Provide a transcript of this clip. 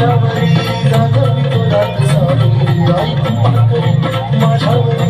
माझ्यावर माझ्यावर